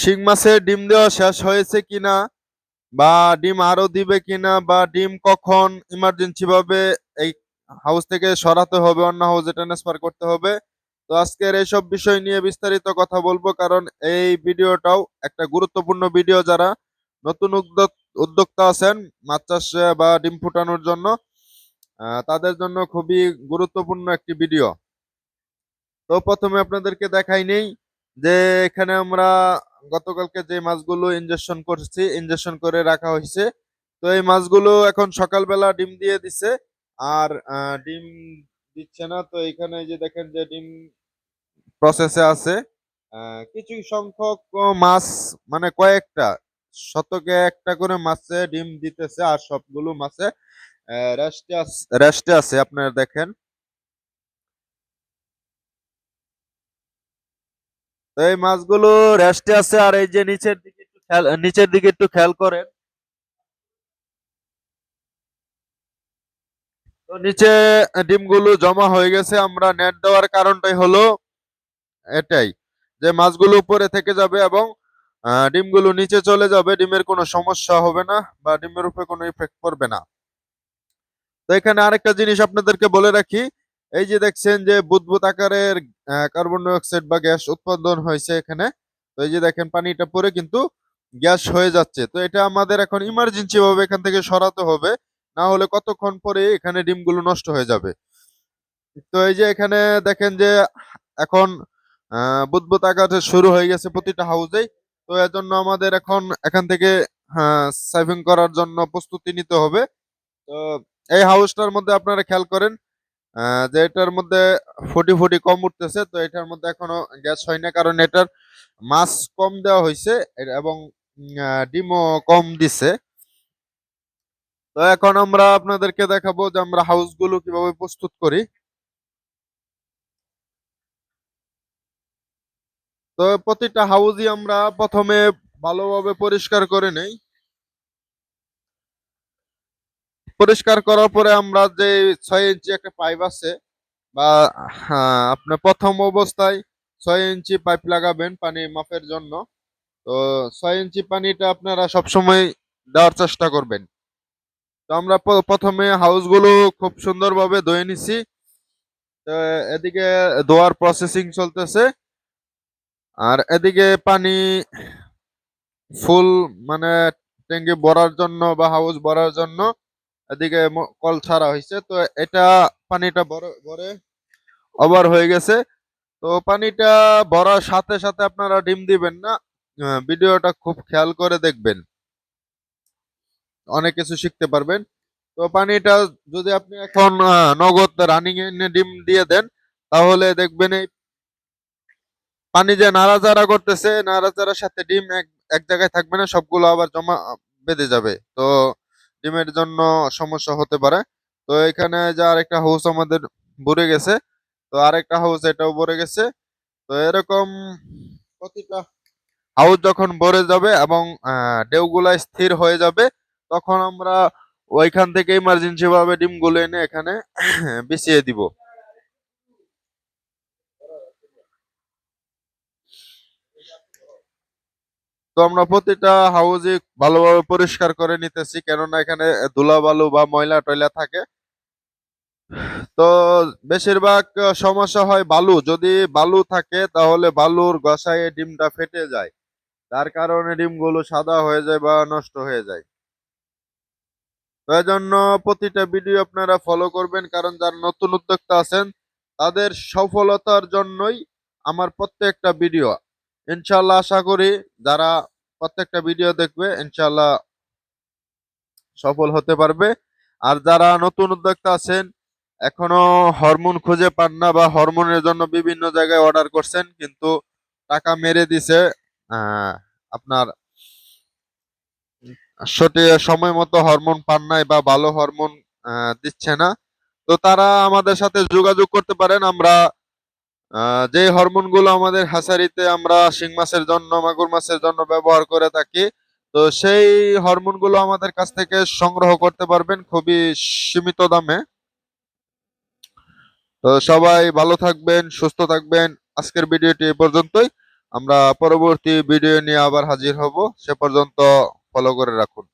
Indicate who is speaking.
Speaker 1: শিং মাছের ডিম দেওয়া শেষ হয়েছে কিনা বা ডিম আরও দিবে কিনা বা ডিম কখন ইমার্জেন্সি ভাবে এই হাউস থেকে সরাতে হবে, অন্য হাউসে ট্রান্সফার করতে হবে। তো আজকের এইসব বিষয় নিয়ে বিস্তারিত কথা বলব কারণ এই ভিডিওটাও একটা গুরুত্বপূর্ণ ভিডিও যারা নতুন উদ্যোক্তা আছেন মাছ চাষ বা ডিম ফুটানোর জন্য তাদের জন্য খুবই গুরুত্বপূর্ণ একটি ভিডিও। তো প্রথমে আপনাদেরকে দেখাই নেই যে এখানে আমরা গতকালকে যে মাছগুলো ইনজেকশন করছি ইনজেকশন করে রাখা হয়েছে। তো এই মাছগুলো এখন সকালবেলা ডিম দিয়ে দিছে। আর ডিম দিচ্ছে না। তো এখানে যে দেখেন যে ডিম প্রসেসে আছে। কিছু সংখ্যক মাছ মানে কয়েকটা, শতকে একটা করে মাছে ডিম দিতেছে আর সবগুলো মাছে রেস্টে রেস্টে আছে, আপনারা দেখেন। এই মাছগুলো রেস্টে আছে, আর এই যে নিচের দিকে একটু খেয়াল, নিচের দিকে একটু খেয়াল করেন। তো নিচে ডিমগুলো জমা হয়ে গেছে, আমরা নেট দেওয়ার কারণটাই হলো এটাই, যে মাছগুলো উপরে থেকে যাবে এবং ডিমগুলো নিচে চলে যাবে, ডিমের কোনো সমস্যা হবে না বা ডিমের উপরে কোনো ইফেক্ট পড়বে না। তো এখানে আরেকটা জিনিস আপনাদেরকে বলে রাখি এই যে দেখছেন যে বুদবুদ আকারের কার্বন ডাইঅক্সাইড বা গ্যাস উৎপাদন হয়েছে এখানে। তো এই যে দেখেন পানিটা পরে কিন্তু গ্যাস হয়ে যাচ্ছে। তো এটা আমাদের এখন ইমার্জেন্সি ভাবে এখান থেকে সরাতে হবে। না হলে কতক্ষণ পরে এখানে ডিমগুলো নষ্ট হয়ে যাবে। তো এই যে এখানে দেখেন যে এখন, আহ, বুদবুদ আকারে শুরু হয়ে গেছে প্রতিটা হাউসেই তো এর জন্য আমাদের এখন এখান থেকে সেভিং করার জন্য প্রস্তুতি নিতে হবে। তো এই হাউসটার মধ্যে আপনারা খেয়াল করেন যে এটার মধ্যে ফুটি ফুটি কম উঠতেছে, তো এটার মধ্যে এখনও গ্যাস হয় না, কারণ এটার মাছ কম দেওয়া হয়েছে এবং ডিমও কম দিছে। তো এখন আমরা আপনাদেরকে দেখাবো যে আমরা হাউসগুলো কীভাবে প্রস্তুত করি। তো প্রতিটা হাউসই আমরা প্রথমে ভালোভাবে পরিষ্কার করে নেই। পরিষ্কার করার পরে আমরা যে ছয় ইঞ্চি একটা পাইপ আছে বা হ্যাঁ, আপনার প্রথম অবস্থায় ছয় ইঞ্চি পাইপ লাগাবেন পানি মাপের জন্য। তো ছয় ইঞ্চি পানিটা আপনারা সবসময় দেওয়ার চেষ্টা করবেন। তো আমরা প্রথমে হাউসগুলো খুব সুন্দরভাবে ধুয়ে নিছি। তো এদিকে ধোয়ার প্রসেসিং চলতেছে। আর এদিকে পানি ফুল মানে ট্যাঙ্কি ভরার জন্য বা হাউস ভরার জন্য এদিকে কল ছাড়া হয়েছে তো এটা পানিটা ভরে ভরে ওভার হয়ে গেছে। তো পানিটা ভরার সাথে সাথে আপনারা ডিম দিবেন না। ভিডিওটা খুব খেয়াল করে দেখবেন। অনেক কিছু শিখতে পারবেন। তো পানিটা যদি আপনি এখন নগদ রানিং ডিম দিয়ে দেন, তাহলে দেখবেন এই পানি যে নাড়াচাড়া করতেছে, নাড়াচাড়ার সাথে ডিম এক এক জায়গায় থাকবে না, সবগুলো আবার জমা বেঁধে যাবে। তো ডিমের জন্য সমস্যা হতে পারে। তো এখানে যে আরেকটা হাউস আমাদের ভরে গেছে তো আরেকটা হাউস এটাও ভরে গেছে। তো এরকম প্রতিটা হাউস যখন ভরে যাবে এবং আহ, ঢেউগুলা স্থির হয়ে যাবে তখন আমরা ওইখান থেকে ইমার্জেন্সি ভাবে ডিমগুলো এনে এখানে বিছিয়ে দিব। তো আমরা প্রতিটা হাউজে ভালোভাবে পরিষ্কার করে নিতেছি, কেননা এখানে ধুলা বালু বা ময়লা টয়লা থাকে। তো বেশিরভাগ সমস্যা হয় বালু। যদি বালু থাকে, তাহলে বালুর গসায় ডিমটা ফেটে যায়। তার কারণে ডিমগুলো সাদা হয়ে যায় বা নষ্ট হয়ে যায়। তো এজন্য প্রতিটা ভিডিও আপনারা ফলো করবেন, কারণ যারা নতুন উদ্যোক্তা আছেন, তাদের সফলতার জন্যই আমার প্রত্যেকটা ভিডিও ইনশাল্লাহ আশা করি যারা প্রত্যেকটা ভিডিও দেখবে ইনশাল্লাহ সফল হতে পারবে। আর যারা নতুন উদ্যোক্তা আছেন, এখনও হরমোন খুঁজে পান না বা হরমোনের জন্য বিভিন্ন জায়গায় অর্ডার করছেন, কিন্তু টাকা মেরে দিছে আপনার সঠিক সময় মতো হরমোন পান নাই বা ভালো হরমোন দিচ্ছে না। তো তারা আমাদের সাথে যোগাযোগ করতে পারেন, আমরা যে হরমোনগুলো আমাদের হাসারিতে আমরা শিং মাছের জন্য, মাগুর মাছের জন্য ব্যবহার করে থাকি, তো সেই হরমোনগুলো আমাদের কাছ থেকে সংগ্রহ করতে পারবেন খুবই সীমিত দামে। তো সবাই ভালো থাকবেন, সুস্থ থাকবেন। আজকের ভিডিওটি এই পর্যন্তই। আমরা পরবর্তী ভিডিও নিয়ে আবার হাজির হব। সে পর্যন্ত ফলো করে রাখুন।